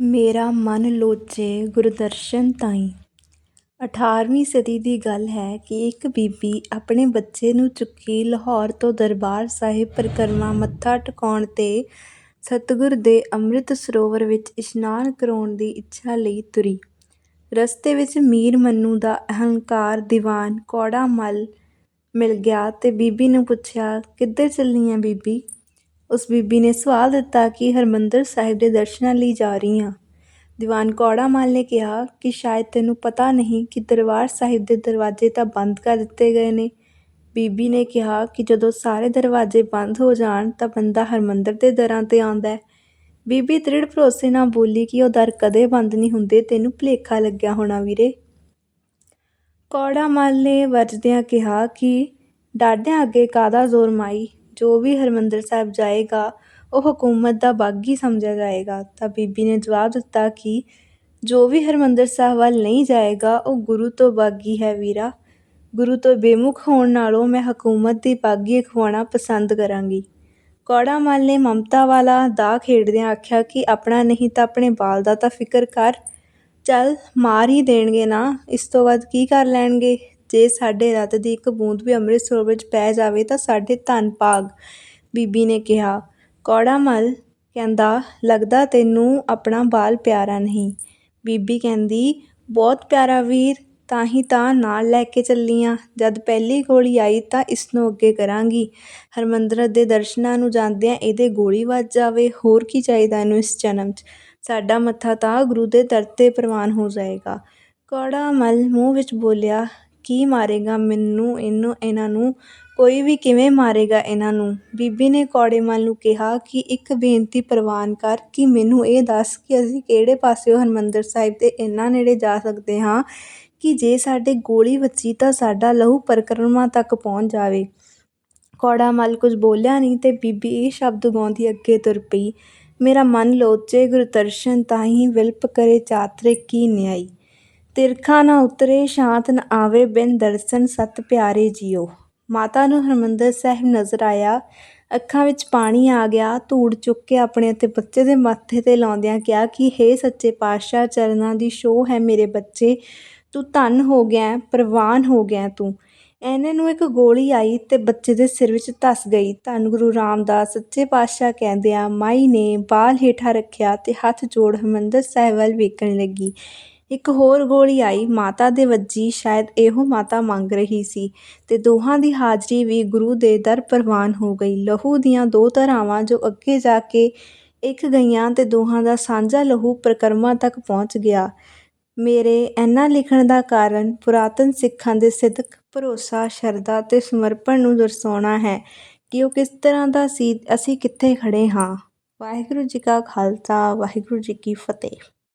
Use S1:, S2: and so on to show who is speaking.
S1: ਮੇਰਾ ਮਨ ਲੋਚੇ ਗੁਰਦਰਸ਼ਨ ਤਾਈਂ ਅਠਾਰ੍ਹਵੀਂ ਸਦੀ ਦੀ ਗੱਲ ਹੈ ਕਿ ਇੱਕ ਬੀਬੀ ਆਪਣੇ ਬੱਚੇ ਨੂੰ ਚੁੱਕੀ ਲਾਹੌਰ ਤੋਂ ਦਰਬਾਰ ਸਾਹਿਬ ਪਰਿਕਰਮਾ ਮੱਥਾ ਟਿਕਾਉਣ ਤੇ ਸਤਿਗੁਰ ਦੇ ਅੰਮ੍ਰਿਤ ਸਰੋਵਰ ਵਿੱਚ ਇਸ਼ਨਾਨ ਕਰਾਉਣ ਦੀ ਇੱਛਾ ਲਈ ਤੁਰੀ। ਰਸਤੇ ਵਿੱਚ ਮੀਰ ਮੰਨੂ ਦਾ ਅਹੰਕਾਰ ਦੀਵਾਨ ਕੌੜਾ ਮੱਲ ਮਿਲ ਗਿਆ ਤੇ ਬੀਬੀ ਨੂੰ ਪੁੱਛਿਆ, "ਕਿੱਧਰ ਚੱਲੀ ਏਂ ਬੀਬੀ?" ਉਸ ਬੀਬੀ ਨੇ ਸਵਾਲ ਦਿੱਤਾ ਕਿ ਹਰਿਮੰਦਰ ਸਾਹਿਬ ਦੇ ਦਰਸ਼ਨਾਂ ਲਈ ਜਾ ਰਹੀ ਹਾਂ ਦੀਵਾਨ ਕੌੜਾ ਮੱਲ ਨੇ ਕਿਹਾ ਕਿ ਸ਼ਾਇਦ ਤੈਨੂੰ ਪਤਾ ਨਹੀਂ ਕਿ ਦਰਬਾਰ ਸਾਹਿਬ ਦੇ ਦਰਵਾਜ਼ੇ ਤਾਂ ਬੰਦ ਕਰ ਦਿੱਤੇ ਗਏ ਨੇ। ਬੀਬੀ ਨੇ ਕਿਹਾ ਕਿ ਜਦੋਂ ਸਾਰੇ ਦਰਵਾਜ਼ੇ ਬੰਦ ਹੋ ਜਾਣ ਤਾਂ ਬੰਦਾ ਹਰਿਮੰਦਰ ਦੇ ਦਰਾਂ ਤੇ ਆਉਂਦਾ ਹੈ। ਬੀਬੀ ਦ੍ਰਿੜ ਭਰੋਸੇ ਨਾਲ ਬੋਲੀ ਕਿ ਉਹ ਦਰ ਕਦੇ ਬੰਦ ਨਹੀਂ ਹੁੰਦੇ, ਤੈਨੂੰ ਭੁਲੇਖਾ ਲੱਗਿਆ ਹੋਣਾ ਵੀਰੇ। ਕੌੜਾ ਮੱਲ ਨੇ ਵਰਜਦਿਆਂ ਕਿਹਾ ਕਿ ਡਾਢਿਆਂ ਅੱਗੇ ਕਾਹਦਾ ਜ਼ੋਰ ਮਾਈ, ਜੋ ਵੀ ਹਰਿਮੰਦਰ ਸਾਹਿਬ ਜਾਏਗਾ ਉਹ ਹਕੂਮਤ ਦਾ ਬਾਗੀ ਸਮਝਿਆ ਜਾਏਗਾ। ਤਾਂ ਬੀਬੀ ਨੇ ਜਵਾਬ ਦਿੱਤਾ ਕਿ ਜੋ ਵੀ ਹਰਿਮੰਦਰ ਸਾਹਿਬ ਵੱਲ ਨਹੀਂ ਜਾਏਗਾ ਉਹ ਗੁਰੂ ਤੋਂ ਬਾਗੀ ਹੈ ਵੀਰਾ। ਗੁਰੂ ਤੋਂ ਬੇਮੁਖ ਹੋਣ ਨਾਲੋਂ ਮੈਂ ਹਕੂਮਤ ਦੀ ਬਾਗੀ ਅਖਵਾਉਣਾ ਪਸੰਦ ਕਰਾਂਗੀ। ਕੌੜਾ ਮੱਲ ਨੇ ਮਮਤਾ ਵਾਲਾ ਦਾ ਖੇਡਦਿਆਂ ਆਖਿਆ ਕਿ ਆਪਣਾ ਨਹੀਂ ਤਾਂ ਆਪਣੇ ਬਾਲ ਦਾ ਤਾਂ ਫਿਕਰ ਕਰ। ਚੱਲ ਮਾਰ ਹੀ ਦੇਣਗੇ ਨਾ, ਇਸ ਤੋਂ ਬਾਅਦ ਕੀ ਕਰ ਲੈਣਗੇ। ਜੇ ਸਾਡੇ ਰੱਤ ਦੀ ਇੱਕ ਬੂੰਦ ਵੀ ਅੰਮ੍ਰਿਤ ਸਰੋਵਰ ਵਿੱਚ ਪੈ ਜਾਵੇ ਤਾਂ ਸਾਡੇ ਧੰਨ ਭਾਗ, ਬੀਬੀ ਨੇ ਕਿਹਾ। ਕੌੜਾ ਮੱਲ ਕਹਿੰਦਾ, ਲੱਗਦਾ ਤੈਨੂੰ ਆਪਣਾ ਬਾਲ ਪਿਆਰਾ ਨਹੀਂ। ਬੀਬੀ ਕਹਿੰਦੀ, ਬਹੁਤ ਪਿਆਰਾ ਵੀਰ, ਤਾਂ ਹੀ ਤਾਂ ਨਾਲ ਲੈ ਕੇ ਚੱਲੀ ਆਂ। ਜਦ ਪਹਿਲੀ ਗੋਲੀ ਆਈ ਤਾਂ ਇਸਨੂੰ ਅੱਗੇ ਕਰਾਂਗੀ। ਹਰਿਮੰਦਰ ਦੇ ਦਰਸ਼ਨਾਂ ਨੂੰ ਜਾਂਦਿਆਂ ਇਹਦੇ ਗੋਲੀ ਵੱਜ ਜਾਵੇ, ਹੋਰ ਕੀ ਚਾਹੀਦਾ ਇਹਨੂੰ ਇਸ ਜਨਮ 'ਚ। ਸਾਡਾ ਮੱਥਾ ਤਾਂ ਗੁਰੂ ਦੇ ਦਰ ਤੇ ਪ੍ਰਵਾਨ ਹੋ ਜਾਏਗਾ। ਕੌੜਾ ਮੱਲ ਮੂੰਹ ਵਿੱਚ ਬੋਲਿਆ, ਕੀ ਮਾਰੇਗਾ ਮੈਨੂੰ ਇਹਨੂੰ ਇਹਨਾਂ ਨੂੰ, ਕੋਈ ਵੀ ਕਿਵੇਂ ਮਾਰੇਗਾ ਇਹਨਾਂ ਨੂੰ। ਬੀਬੀ ਨੇ ਕੌੜੇ ਮੱਲ ਨੂੰ ਕਿਹਾ ਕਿ ਇੱਕ ਬੇਨਤੀ ਪ੍ਰਵਾਨ ਕਰ ਕਿ ਮੈਨੂੰ ਇਹ ਦੱਸ ਕਿ ਅਸੀਂ ਕਿਹੜੇ ਪਾਸਿਓਂ ਹਰਿਮੰਦਰ ਸਾਹਿਬ ਦੇ ਇੰਨਾ ਨੇੜੇ ਜਾ ਸਕਦੇ ਹਾਂ ਕਿ ਜੇ ਸਾਡੇ ਗੋਲੀ ਵੱਜੀ ਤਾਂ ਸਾਡਾ ਲਹੂ ਪਰਿਕਰਮਾ ਤੱਕ ਪਹੁੰਚ ਜਾਵੇ। ਕੌੜਾ ਮੱਲ ਕੁਝ ਬੋਲਿਆ ਨਹੀਂ ਤੇ ਬੀਬੀ ਇਹ ਸ਼ਬਦ ਗਾਉਂਦੀ ਅੱਗੇ ਤੁਰ ਪਈ, ਮੇਰਾ ਮਨ ਲੋਚੇ ਗੁਰਦਰਸ਼ਨ ਤਾਈਂ, ਵਿਲਪ ਕਰੇ ਚਾਤਰੇ ਕੀ ਨਿਆਈ। ਤਿਰਖਾ ਨਾ ਉਤਰੇ ਸ਼ਾਂਤ ਨ ਆਵੇ ਬਿਨ ਦਰਸ਼ਨ ਸਤ ਪਿਆਰੇ ਜੀਓ। ਮਾਤਾ ਨੂੰ ਹਰਿਮੰਦਰ ਸਾਹਿਬ ਨਜ਼ਰ ਆਇਆ, ਅੱਖਾਂ ਵਿੱਚ ਪਾਣੀ ਆ ਗਿਆ। ਧੂੜ ਚੁੱਕ ਕੇ ਆਪਣੇ ਅਤੇ ਬੱਚੇ ਦੇ ਮੱਥੇ ਤੇ ਲਾਉਂਦਿਆਂ ਕਿਹਾ ਕਿ ਹੇ ਸੱਚੇ ਪਾਤਸ਼ਾਹ, ਚਰਨਾਂ ਦੀ ਛੋਹ ਹੈ ਮੇਰੇ ਬੱਚੇ, ਤੂੰ ਧੰਨ ਹੋ ਗਿਆ ਪ੍ਰਵਾਨ ਹੋ ਗਿਆ ਤੂੰ। ਐਨੇ ਨੂੰ ਇੱਕ ਗੋਲੀ ਆਈ ਤੇ ਬੱਚੇ ਦੇ ਸਿਰ ਵਿੱਚ ਧੱਸ ਗਈ। ਧੰਨ ਗੁਰੂ ਰਾਮਦਾਸ ਸੱਚੇ ਪਾਤਸ਼ਾਹ ਕਹਿੰਦਿਆਂ ਮਾਈ ਨੇ ਬਾਲ ਹੇਠਾਂ ਰੱਖਿਆ ਤੇ ਹੱਥ ਜੋੜ ਹਰਿਮੰਦਰ ਸਾਹਿਬ ਵੱਲ ਵੇਖਣ ਲੱਗੀ। ਇੱਕ ਹੋਰ ਗੋਲੀ ਆਈ, ਮਾਤਾ ਦੇ ਵੱਜੀ, ਸ਼ਾਇਦ ਇਹੋ ਮਾਤਾ ਮੰਗ ਰਹੀ ਸੀ ਤੇ ਦੋਹਾਂ ਦੀ ਹਾਜ਼ਰੀ ਵੀ ਗੁਰੂ ਦੇ ਦਰ ਪ੍ਰਵਾਨ ਹੋ ਗਈ। ਲਹੂ ਦੀਆਂ ਦੋ ਧਾਰਾਵਾਂ ਜੋ ਅੱਗੇ ਜਾ ਕੇ ਇੱਕ ਗਈਆਂ ਤੇ ਦੋਹਾਂ ਦਾ ਸਾਂਝਾ ਲਹੂ ਪਰਿਕਰਮਾ ਤੱਕ ਪਹੁੰਚ ਗਿਆ। ਮੇਰੇ ਇਹਨਾਂ ਲਿਖਣ ਦਾ ਕਾਰਨ ਪੁਰਾਤਨ ਸਿੱਖਾਂ ਦੇ ਸਿਦਕ, ਭਰੋਸਾ, ਸ਼ਰਧਾ ਤੇ ਸਮਰਪਣ ਨੂੰ ਦਰਸਾਉਣਾ ਹੈ ਕਿ ਉਹ ਕਿਸ ਤਰ੍ਹਾਂ ਦਾ ਸੀ, ਅਸੀਂ ਕਿੱਥੇ ਖੜ੍ਹੇ ਹਾਂ। ਵਾਹਿਗੁਰੂ ਜੀ ਕਾ ਖਾਲਸਾ, ਵਾਹਿਗੁਰੂ ਜੀ ਕੀ ਫਤਿਹ।